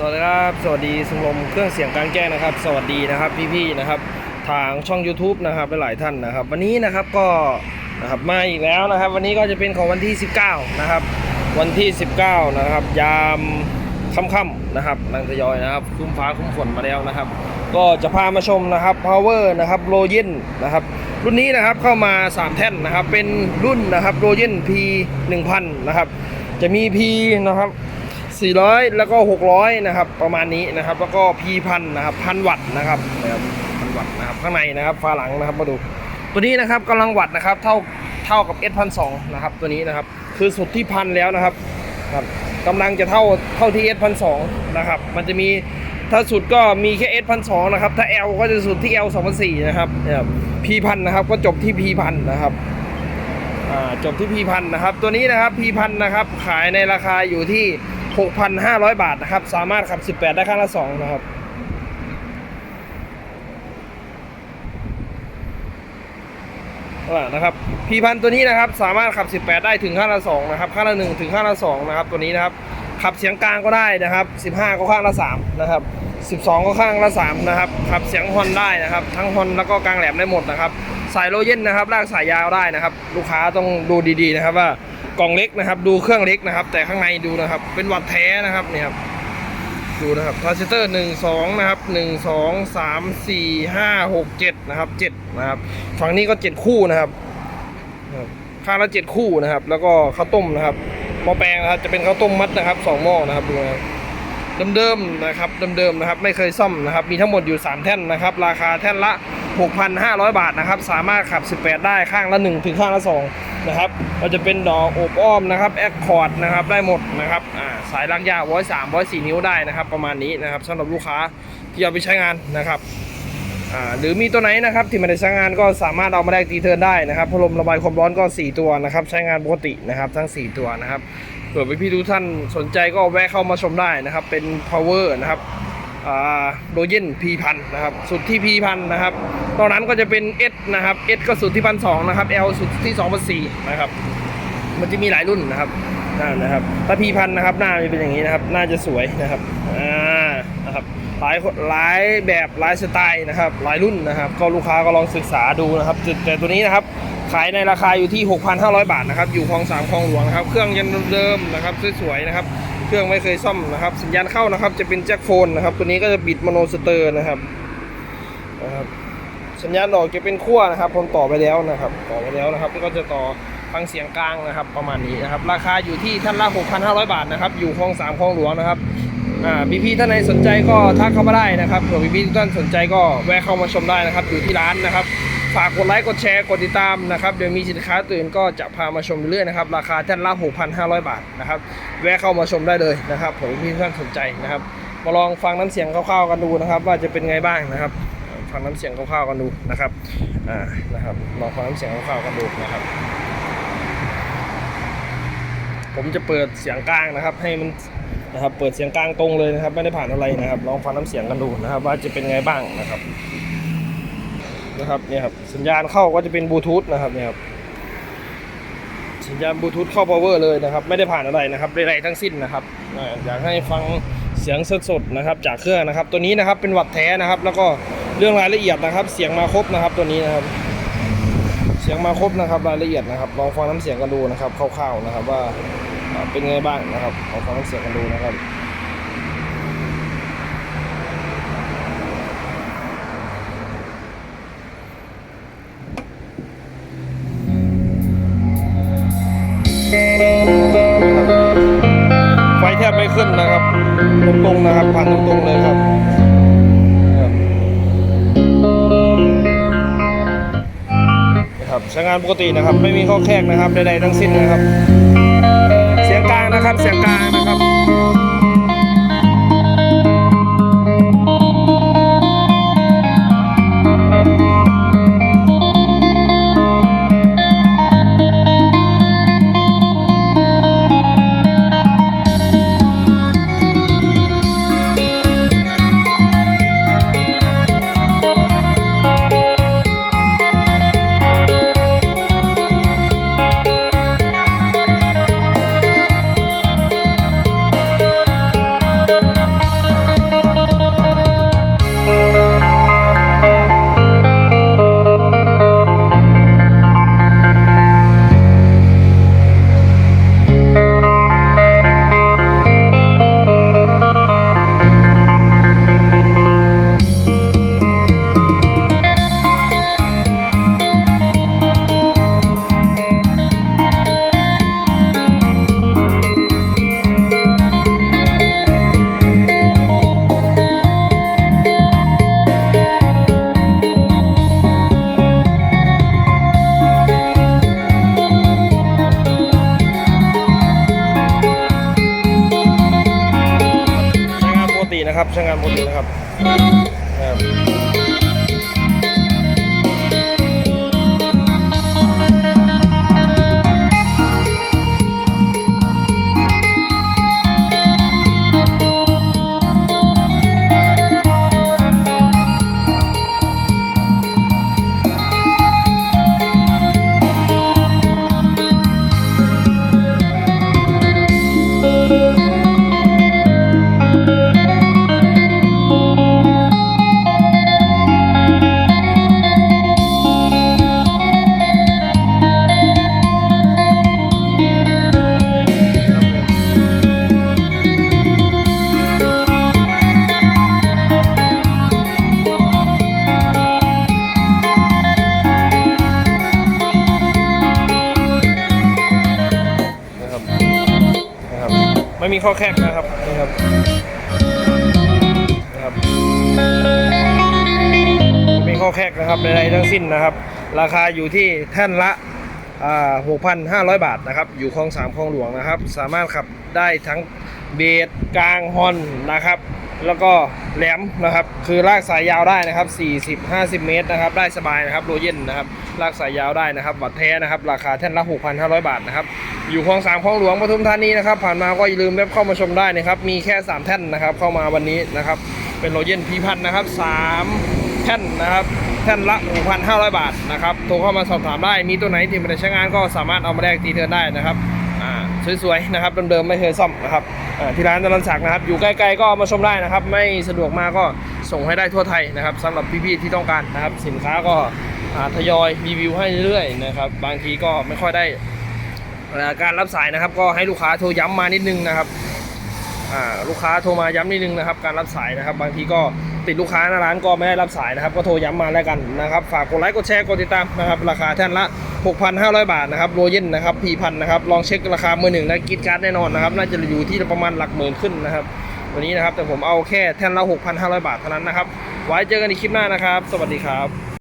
สวัสดีครับสวัสดีสมรมเครื่องเสียงกลางแจ้งนะครับ สวัสดีนะครับพี่ๆนะครับ ทางช่อง YouTube นะครับหลายๆท่านนะครับ วันนี้นะครับก็นะครับมาอีกแล้วนะครับ วันนี้ก็จะเป็นของวันที่ 19 นะครับ วันที่ 19 นะครับ ยามค่ำๆนะครับนังทยอยนะครับคุ้มฟ้าคุ้มฝนมาแล้วนะครับ ก็จะพามาชมนะครับ power นะครับโรเยนนะครับ รุ่นนี้นะครับเข้ามา 3 แท่นนะครับ เป็นรุ่นนะครับโรเยน P 1000 นะครับ จะมี P นะครับ 400 แล้วก็ 600 นะครับ ประมาณนี้นะครับ แล้วก็ P พันนะครับพันวัตต์นะครับนะครับพันวัตต์นะครับ ข้างในนะครับฝาหลังนะครับมาดู ตัวนี้นะครับกำลังวัตต์นะครับ เท่าเท่ากับ S พันสนะครับ ตัวนี้นะครับ คือสุดที่พันแล้วนะครับครับกำลังจะเท่าเท่าที่ S พันสนะครับ มันจะมีถ้าสุดก็มีแค่ S พันสนะครับ ถ้า L ก็จะสุดที่ L 2004นะครับเนี่ย P พันนะครับ ก็จบที่ P พันนะครับจบที่พีพันนะครับ ตัวนี้นะครับพีพันนะครับ ขายในราคาอยู่ที่ 6,500 บาทนะครับ สามารถขับ 18 ได้ข้างละ 2 นะครับอ่นะครับพีพันตัวนี้นะครับ สามารถขับ 18 ได้ถึงข้างละ2นะครับข้างละ 1 ถึงข้างละ 2 นะครับ ตัวนี้นะครับ ขับเสียงกลางก็ได้นะครับ 15 ก็ข้างละ 3 นะครับ12 ก็ข้างละ3นะครับขับเสียงฮอนได้นะครับ ทั้งฮอนแล้วก็กลางแหลมได้หมดนะครับ สายโลเย็นนะครับลากสายยาวได้นะครับ ลูกค้าต้องดูดีๆนะครับว่า กล่องเล็กนะครับ ดูเครื่องเล็กนะครับ แต่ข้างในดูนะครับ เป็นวัดแท้นะครับนี่ครับดูนะครับทรานซิสเตอร์หนึ่งสองนะครับหนึ่งสองสามสี่ห้าหกเจ็ดนะครับเจ็ดนะครับฝั่งนี้ก็เจ็ดคู่นะครับครับข้างละเจ็ดคู่นะครับ แล้วก็ข้าวต้มนะครับหม้อแปลงนะครับจะเป็นข้าวต้มมัดนะครับสองหม้อนะครับดูนะเดิมๆนะครับเดิมๆนะครับ ไม่เคยซ่อมนะครับ มีทั้งหมดอยู่ 3 แท่นนะครับ ราคาแท่นละ 6,500 บาทนะครับ สามารถขับ 18 ได้ข้างละ 1 ถึงข้างละ 2 นะครับก็จะเป็นดอกโอบอ้อมนะครับแอคคอร์ดนะครับได้หมดนะครับสายลากยาวร้อยสามร้อยสี่นิ้วได้นะครับ ประมาณนี้นะครับสำหรับลูกค้าที่เอาไปใช้งานนะครับหรือมีตัวไหนนะครับที่ไม่ได้ใช้งานก็สามารถเอามาแลกตีเทิร์นได้นะครับพัดลมระบายความร้อนก็ 4 ตัวนะครับ ใช้งานปกตินะครับทั้ง 4 ตัวนะครับเผื่อพี่ๆทุกท่านสนใจก็แวะเข้ามาชมได้นะครับ เป็น power นะครับ โดเยน P พันนะครับสุดที่ P พันนะครับตอนนั้นก็จะเป็น S นะครับ S ก็สุดที่พันสองนะครับ L สุดที่2 0 0นะครับมันจะมีหลายรุ่นนะครับนนะครับถ้า P พันนะครับหน้าจะเป็นอย่างนี้นะครับ น่าจะสวยนะครับอ่านะครับหลายคนหลายแบบหลายสไตล์นะครับหลายรุ่นนะครับ ก็ลูกค้าก็ลองศึกษาดูนะครับ แต่ตัวนี้นะครับขายในราคาอยู่ที่ 6,500 บาทนะครับ อยู่คลองสามคลองหลวงนะครับ เครื่องยังเดิมนะครับ สวยๆนะครับ เครื่องไม่เคยซ่อมนะครับ สัญญาณเข้านะครับ จะเป็นแจ็คโฟนนะครับ ตัวนี้ก็จะบิดโมโนสเตอร์นะครับนะครับ สัญญาณออกจะเป็นขั้วนะครับผมต่อไปแล้วนะครับ ต่อไปแล้วนะครับก็จะต่อฟังเสียงกลางนะครับ ประมาณนี้นะครับ ราคาอยู่ที่ท่านละ6,500 บาทนะครับ อยู่คลองสามคลองหลวงนะครับอ่าพี่ๆท่านไหนสนใจก็ทักเข้ามาได้นะครับเผื่อพี่ๆทุกท่านสนใจก็แวะเข้ามาชมได้นะครับ อยู่ที่ร้านนะครับ ฝากกดไลค์กดแชร์กดติดตามนะครับเดี๋ยวมีสินค้าตื่นก็จะพามาชมเรื่อยนะครับ ราคาท่านละ 6,500 บาทนะครับแวะเข้ามาชมได้เลยนะครับผื่อพี่ท่านสนใจนะครับ มาลองฟังน้ำเสียงคร่าวๆกันดูนะครับ ว่าจะเป็นไงบ้างนะครับ ฟังน้ำเสียงคร่าวๆกันดูนะครับอ่านะครับลองฟังน้ำเสียงคร่าวๆกันดูนะครับ ผมจะเปิดเสียงกลางนะครับ ให้มันนะครับเปิดเสียงกลางตรงเลยนะครับ ไม่ได้ผ่านอะไรนะครับ ลองฟังน้ำเสียงกันดูนะครับ ว่าจะเป็นไงบ้างนะครับ นะครับเนี่ยครับสัญญาณเข้าก็จะเป็นบลูทูธนะครับเนี่ยครับสัญญาณบลูทูธเข้า power เลยนะครับ ไม่ได้ผ่านอะไรนะครับใดๆทั้งสิ้นนะครับอยากให้ฟังเสียงสดๆนะครับ จากเครื่องนะครับ ตัวนี้นะครับเป็นวัดแท้นะครับ แล้วก็เรื่องรายละเอียดนะครับ เสียงมาครบนะครับ ตัวนี้นะครับ เสียงมาครบนะครับรายละเอียดนะครับลองฟังน้ำเสียงกันดูนะครับคร่าวๆนะครับ ว่าเป็นไงบ้างนะครับลองฟังน้ำเสียงกันดูนะครับ ตรงๆนะครับผ่านตรงๆเลยครับครับนะครับใช้งานปกตินะครับ ไม่มีข้อแคกนะครับใดๆทั้งสิ้นนะครับ เสียงกลางนะครับเสียงกลาง นะครับช่านปกตินะครับนะครับนะครับ มีข้อแคกนะครับนะครับนะครับมีข้อแคกนะครับใดๆทั้งสิ้นนะครับ ราคาอยู่ที่แท่นละอ่า6,500 บาทนะครับ อยู่คลองสามคลองหลวงนะครับ สามารถขับได้ทั้งเบสกลางฮอนนะครับ แล้วก็แหลมนะครับ คือลากสายยาวได้นะครับ 40-50 เมตรนะครับ ได้สบายนะครับโรเย็นนะครับ ลากสายยาวได้นะครับบัตรแท้นะครับ ราคาแท่นละ 6,500 บาทนะครับ อยู่คลองสามคลองหลวงปทุมธานีนะครับ ผ่านมาก็อย่าลืมแวบเข้ามาชมได้นะครับ มีแค่ 3 แท่นนะครับ เข้ามาวันนี้นะครับ เป็นโรเย็นพีพันนะครับ 3 แท่นนะครับ แท่นละ 6,500 บาทนะครับ โทรเข้ามาสอบถามได้ มีตัวไหนที่ไม่ได้ใช้งานก็สามารถเอามาแลกตีเทิร์นได้นะครับ สวยๆนะครับเดิมๆไม่เคยซ่อมนะครับที่ร้านจรันศักดิ์นะครับ อยู่ใกล้ๆก็มาชมได้นะครับ ไม่สะดวกมาก็ส่งให้ได้ทั่วไทยนะครับสำหรับพี่ๆที่ต้องการนะครับ สินค้าก็ทยอยรีวิวให้เรื่อยๆนะครับ บางทีก็ไม่ค่อยได้การรับสายนะครับ ก็ให้ลูกค้าโทรย้ำมานิดนึงนะครับลูกค้าโทรมาย้ำนิดนึงนะครับ การรับสายนะครับ บางทีก็ติดลูกค้าหน้าร้านก็ไม่ได้รับสายนะครับ ก็โทรย้ำมาแล้วกันนะครับ ฝากกดไลค์กดแชร์กดติดตามนะครับ ราคาแท่นละ 6,500 บาทนะครับโรเย็นนะครับพีพันนะครับลองเช็คราคามือหนึ่งนะกิดการ์ดแน่นอนนะครับน่าจะอยู่ที่ประมาณหลักหมื่นขึ้นนะครับวันนี้นะครับแต่ผมเอาแค่แท่นละ6,500 บาทเท่านั้นนะครับไว้เจอกันในคลิปหน้านะครับ สวัสดีครับ